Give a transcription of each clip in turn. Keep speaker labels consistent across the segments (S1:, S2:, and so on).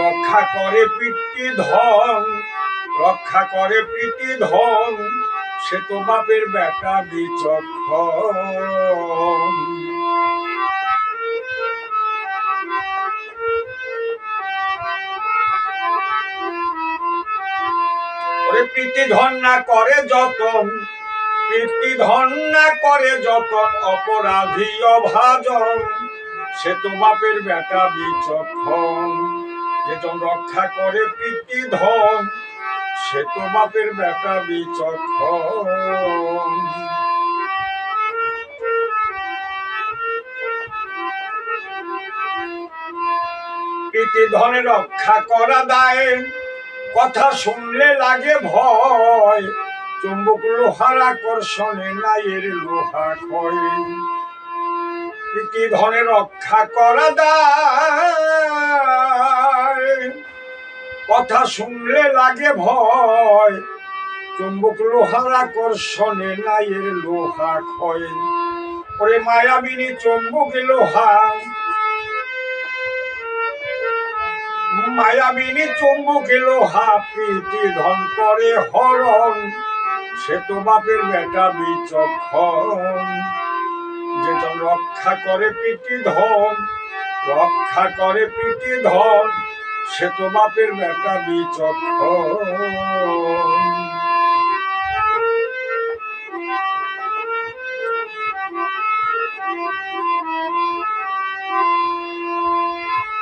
S1: রক্ষা করে পিতৃ ধন, রক্ষা করে প্রীতি ধন, সে তো বাপের বেটা বিচক্ষণ। প্রীতি ধন না করে যতন প্রীতি ধন না করে যতন অপরাধী অভাজন, সে তো বাপের বেটা বিচক্ষণ। রক্ষা করে প্রীতি ধন, সে তো বাপের বেটা বিচক্ষণ। প্রীতি ধনে রক্ষা করা দায়, কথা শুনলে লাগে ভয়। চুম্বক লোহার আকর্ষণে নাইয়ের লোহা ক্ষয় প্রীতি ধনে রক্ষা করা দায়। কথা শুনলে লাগে ভয়। চুম্বক লোহার আকর্ষণে নাইয়ের লোহা ক্ষয় ওরে মায়াবিনী চুম্বক লোহা। মায়াবিনী চুম্বক লোহা প্রীতি ধন করে হরণ। সে তো বাপের বেটা বিচক্ষণ। যেজন রক্ষা করে প্রীতি ধন, রক্ষা করে প্রীতি ধন, সে তো বাপের বেটা বিচক্ষণ।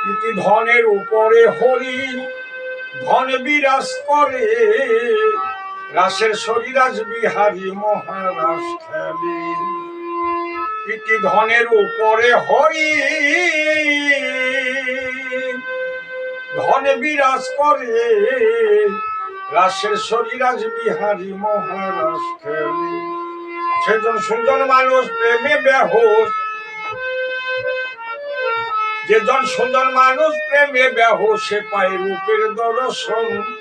S1: প্রীতি ধনের উপরে হরি, ধন বিরাজ করে। রাসের শরীরাজ বিহারী মহারাজ খেলে। প্রীতি ধনের উপরে হরি। ধন বিরাজ করে। রাসের শরীরাজ বিহারী মহারাজ খেলে। সেজন সুন্দর মানুষ, প্রেমে বেহোশ। যেজন সুন্দর মানুষ, প্রেমে বেহোশে পায় রূপের দর্শন।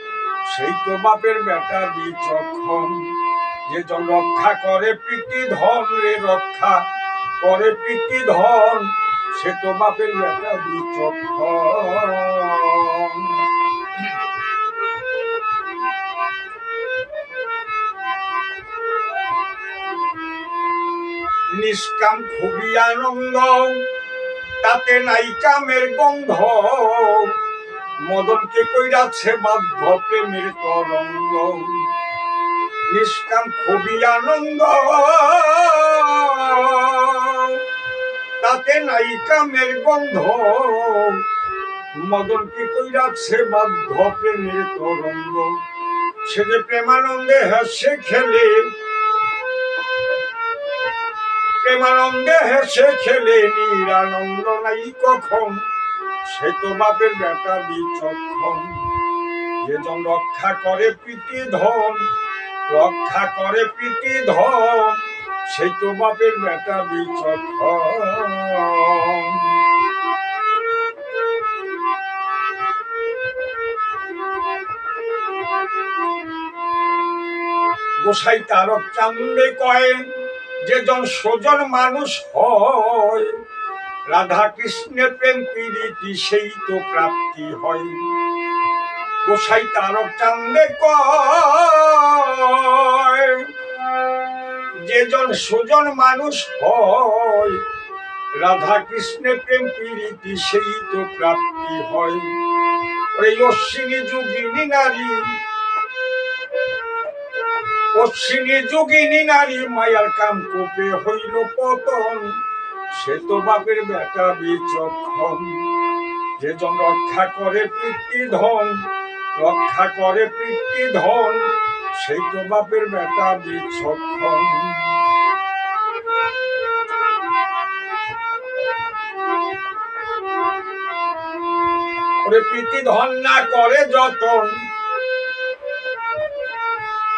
S1: সেই তো বাপের বেটা বিচক্ষণ। যেজন রক্ষা করে প্রীতি ধন রে রক্ষা, করে প্রীতি ধন, সে তো বাপের বেটা বিচক্ষণ। নিষ্কাম খুবই আনন্দ, তাতে নাই কামের গন্ধ। মদনকে কইরাছে বাধ্য প্রেমের তরঙ্গ নিষ্কাম খুবই আনন্দ তাতে নাই কামের গন্ধ। মদনকে কইরাছে বাধ্য প্রেমের তরঙ্গ সে যে প্রেমানন্দে হেসে খেলে, প্রেমানন্দে হেসে খেলে, নিরানন্দ নাই কখন? সে তো বাপের বেটা বিচক্ষণ যেজন রক্ষা করে প্রীতি ধন, রক্ষা করে প্রীতি ধন সেই তো বাপের বেটা বিচক্ষণ। গোসাই তারক চান্দে কয় যেজন সোজন মানুষ হয় রাধা কৃষ্ণের প্রেম প্রীতি সেই তো প্রাপ্তি হয়। গোসাই তারক চান্দে কয়, যেজন সুজন মানুষ হয় রাধা কৃষ্ণের প্রেম প্রীতি সেই তো প্রাপ্তি হয়। ওই অশ্বিনী যুগিনী নারী, অশ্বিনী যোগিনী নারী, মায়ার কাম কোপে হইল পতন। সে তো বাপের বেটা বিচক্ষণ। যেজন রক্ষা করে পিতৃ ধন, রক্ষা করে পিতৃ ধন, সেই তো বাপের বেটা বিচক্ষণ। প্রীতি ধন না করে যতন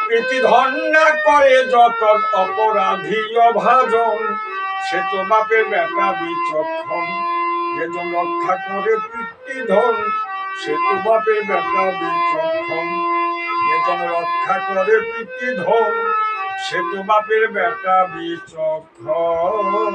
S1: প্রীতি ধন না করে যতন অপরাধী অভাজন। সে তো বাপের বেটা বিচক্ষণ। যেজন রক্ষা করে পিতৃ ধন, সে তো বাপের বেটা বিচক্ষণ। যেজন রক্ষা করে পিতৃ ধন, সে তো বাপের বেটা বিচক্ষণ।